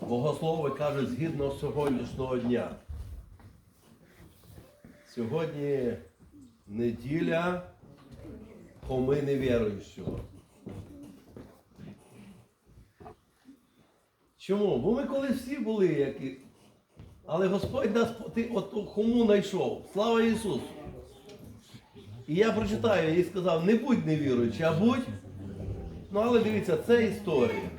Богослови кажуть згідно сьогоднішнього дня. Сьогодні неділя Хоми невіруючого. Чому? Бо ми колись всі були які. Але Господь нас ти от хому знайшов. Слава Ісусу! І я прочитаю і сказав, не будь невіруючий, а будь. Ну, але дивіться, це історія.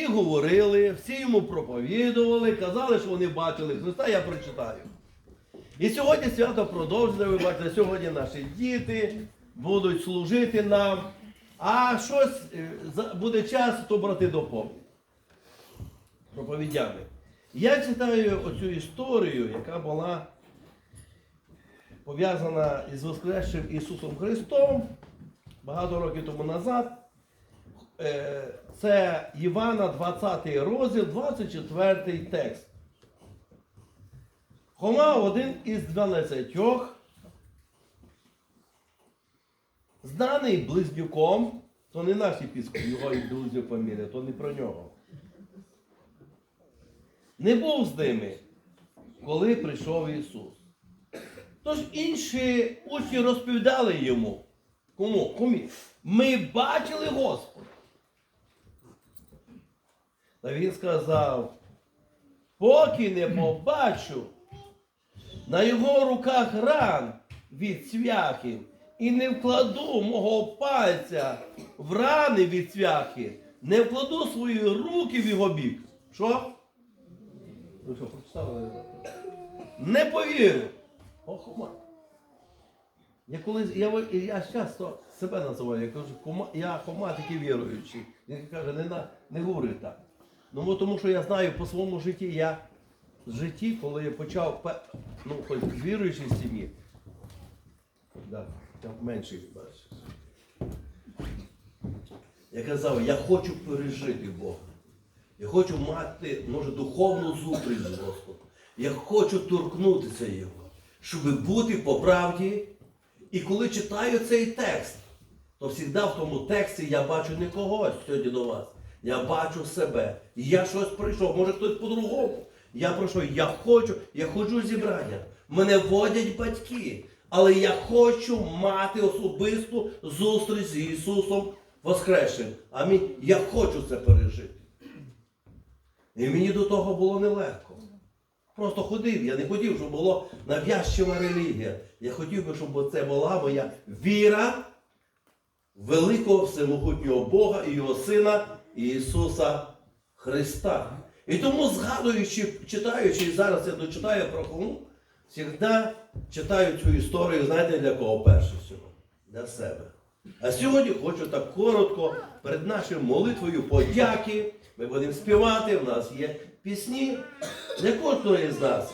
Всі говорили, всі йому проповідували, казали, що вони бачили Христа, я прочитаю. І сьогодні свято продовжує, ви бачите, сьогодні наші діти будуть служити нам. А щось е, буде час, то брати доповнять. Проповідями. Я читаю оцю історію, яка була пов'язана із Воскресшим Ісусом Христом багато років тому назад. Е, Це Івана 20 розділ, 24 текст. Хома один із дванадцятьох, знаний близнюком, то не наші піску, його і близнюк фамілія, то не про нього. Не був з ними, коли прийшов Ісус. Тож інші учні розповідали йому. Кому? Кумі? Ми бачили Господа. Та він сказав, поки не побачу на його руках ран від цвяхів і не вкладу мого пальця в рани від цвяхи, не вкладу свої руки в його бік. Що? Не повірю. Я колись, я, я часто себе називаю, я кажу, я хома такий віруючий. Він каже, не, не говори так. Ну, тому що я знаю по своєму житті, я в житті, коли я почав, ну, хоч з віруючій сім'ї, да, там менший бачиш. Я казав, я хочу пережити Бога. Я хочу мати, може, духовну зустріч з Господом. Я хочу торкнутися Його, щоб бути по правді. І коли читаю цей текст, то завжди в тому тексті я бачу не когось сьогодні до вас. Я бачу себе. Я щось прийшов, може хтось по-другому. Я пройшов, я хочу, я ходжу в зібрання. Мене водять батьки. Але я хочу мати особисту зустріч з Ісусом Воскресшим. Амінь. Я хочу це пережити. І мені до того було нелегко. Просто ходив. Я не хотів, щоб було нав'язчива релігія. Я хотів би, щоб це була моя віра великого всемогутнього Бога і Його Сина Ісуса Христа. І тому, згадуючи, читаючи, і зараз я дочитаю про кому, завжди читаю цю історію, знаєте, для кого перше всього? Для себе. А сьогодні хочу так коротко перед нашою молитвою подяки. Ми будемо співати, у нас є пісні. Для кожного з нас.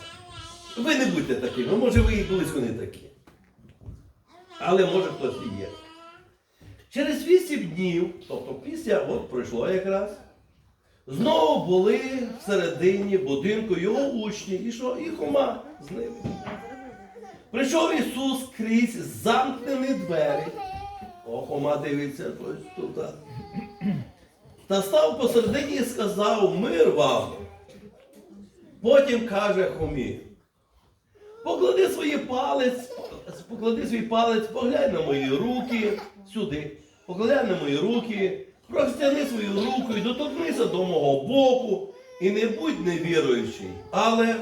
Ви не будьте такими, може ви і близько не такі. Але може хтось і є. Через вісім днів, тобто після, от пройшло якраз, знову були всередині будинку його учні, і що? І Хома з ними. Прийшов Ісус крізь замкнені двері. О, Хома дивиться тут. Та став посередині і сказав мир вам. Потім каже Хомі. Поклади свій палець, поклади свій палець, поглянь на мої руки сюди. Поглянь на мої руки, простяни свою руку і доторкнися до мого боку. І не будь невіруючий, але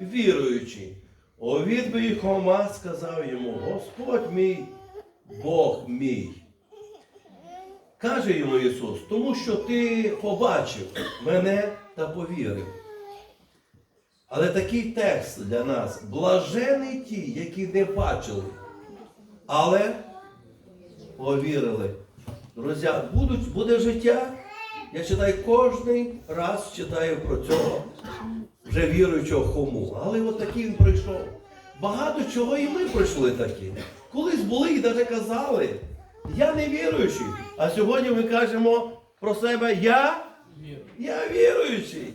віруючий. У відповідь Хома сказав йому, Господь мій, Бог мій. Каже йому Ісус, тому що ти побачив мене та повірив. Але такий текст для нас блажені ті, які не бачили, але повірили. Друзі, будуть, буде життя. Я читаю кожний раз читаю про цього вже віруючого хому. Але от такий він пройшов. Багато чого і ми пройшли такі. Колись були і навіть казали, я не віруючий. А сьогодні ми кажемо про себе я, я віруючий.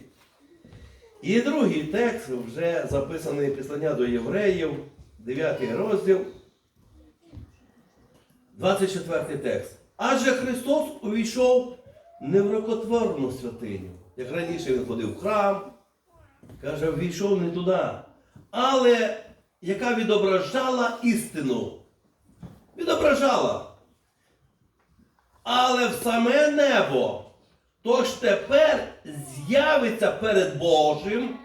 І другий текст вже записаний післання до євреїв, 9 розділ, 24 текст. Адже Христос увійшов не в рукотворну святиню. Як раніше він ходив в храм, каже, війшов не туди, але яка відображала істину. Відображала. Але в саме небо. Тож тепер з'явиться перед Божим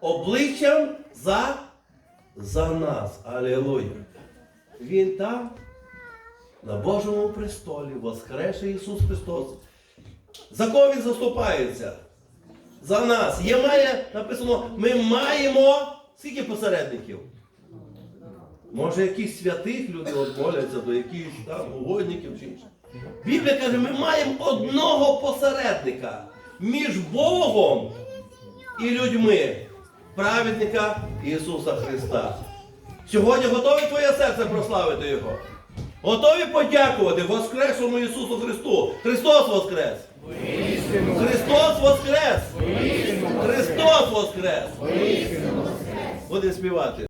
обличчям за, за нас. Алілуя. Він там, на Божому престолі, воскресе Ісус Христос. За кого Він заступається? За нас. Є має, написано, ми маємо скільки посередників? Може, якісь святих люди от моляться до якихось там угодників чи інше. Біблія каже, ми маємо одного посередника між Богом і людьми, праведника Ісуса Христа. Сьогодні готові твоє серце прославити Його? Готові подякувати Воскресому Ісусу Христу. Христос Воскрес! Христос Воскрес! Христос Воскрес! Будемо співати.